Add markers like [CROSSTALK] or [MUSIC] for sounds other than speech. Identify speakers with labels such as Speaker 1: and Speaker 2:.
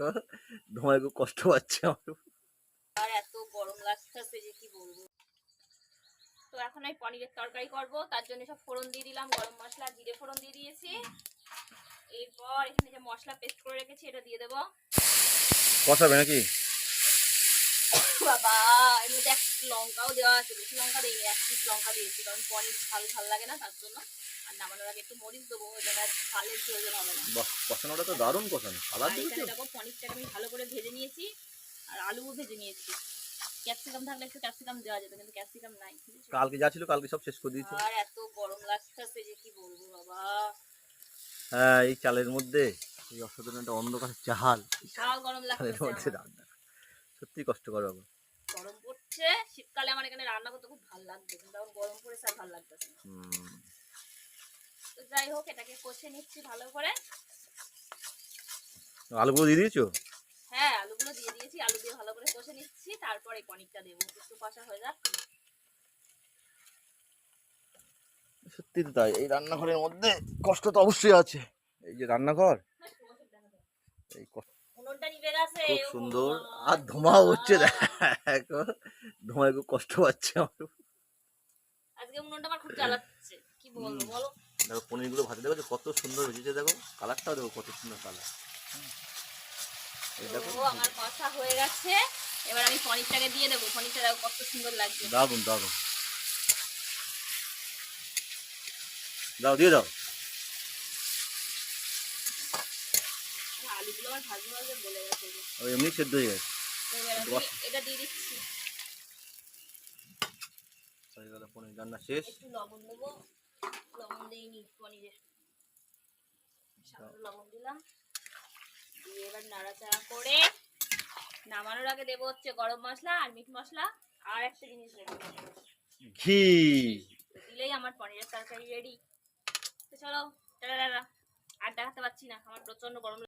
Speaker 1: [LAUGHS] ধোঁয়ায় খুব কষ্ট পাচ্ছে আমার
Speaker 2: আর এত গরম লাগতেছে যে কি বলব। তো এখন আমি পনিরের তরকারি করব তার জন্য সব ফোড়ন দিয়ে দিলাম গরম মশলা জিরে ফোড়ন দিয়ে দিয়েছি। এরপর এখানে যে মশলা পেস্ট করে রেখেছি এটা দিয়ে দেবো।
Speaker 1: কষাবে নাকি?
Speaker 2: বাবা এর মধ্যে এক লঙ্কাও দেওয়া আছে বেশি লঙ্কা দিইনি এক পিস লঙ্কা দিয়েছি কারণ পনির ঝাল ঝাল লাগে না তার জন্য। আর নামানোর আগে একটু মরিচ দেবো আর ঝালের প্রয়োজন হবে না।
Speaker 1: বাহ কষানোটা তো দারুণ কষানো সালাদ
Speaker 2: এখানে দেখো পনিরটাকে আমি ভালো করে ভেজে নিয়েছি আর আলুও ভেজে নিয়েছি। ক্যাপসিকাম থাকলে একটু ক্যাপসিকাম দেওয়া যেত কিন্তু ক্যাপসিকাম নাই
Speaker 1: কালকে যা ছিল কালকে সব শেষ করে দিয়েছ।
Speaker 2: আর এত গরম লাগতেছে যে কি বলব বাবা।
Speaker 1: হ্যাঁ এই চালের মধ্যে এই অসাধারণ একটা অন্ধকার চাল
Speaker 2: গরম।
Speaker 1: রান্না। সত্যি কষ্টকর বাবা।
Speaker 2: গরম পড়ছে শীতকালে আমার এখানে রান্না করতে খুব ভালো লাগবে কিন্তু এখন গরম পড়েছে আর ভালো লাগতেছে না। তো যাই হোক এটাকে কষে নিচ্ছি ভালো করে।
Speaker 1: আলুগুলো দিয়ে দিয়েছ?
Speaker 2: হ্যাঁ আলুগুলো দিয়ে দিয়েছি। আলু দিয়ে ভালো করে কষে নিচ্ছি তারপরে পনিরটা দেবো। একটু কষা হয়ে যাক।
Speaker 1: সত্যি তো তাই এই রান্নাঘরের মধ্যে কষ্ট তো অবশ্যই আছে। এই যে রান্নাঘর এই কষ্ট খুব সুন্দর। আর ধোঁয়া হচ্ছে দেখো। ধোঁয়ায় খুব কষ্ট পাচ্ছে আমার
Speaker 2: আজকে উনুনটা আমার খুব জ্বালাচ্ছে। কি বলব বলো?
Speaker 1: দেখো পনিরগুলো ভাজা দেখো কত সুন্দর ভেজেছে দেখো কালারটাও দেখো কত সুন্দর কালার। এই দেখো।
Speaker 2: আমার কষা হয়ে গেছে। এবার আমি পনিরটাকে দিয়ে দেবো। পনিরটা দেখো কত সুন্দর লাগছে।
Speaker 1: দারুণ দারুণ দাও দিয়ে দাও।
Speaker 2: আলুগুলো আমার ভাজতে ভাজতে বলে গেছে।
Speaker 1: এমনি সেদ্ধ হয়ে গেছে।
Speaker 2: এটা দিয়ে দিচ্ছি।
Speaker 1: পনির রান্না শেষ।
Speaker 2: একটু লবণ দেবো। লবণ দিইনি পনিরে লবণ দিলাম। দিয়ে এবার নাড়াচাড়া করে নামানোর আগে দেবো হচ্ছে গরম মশলা আর মিট মশলা আর একটা জিনিস
Speaker 1: ঘি।
Speaker 2: দিলেই আমার পনিরের তরকারি রেডি তো চলো টাটা আর দেখাতে পাচ্ছি না আমার প্রচণ্ড গরম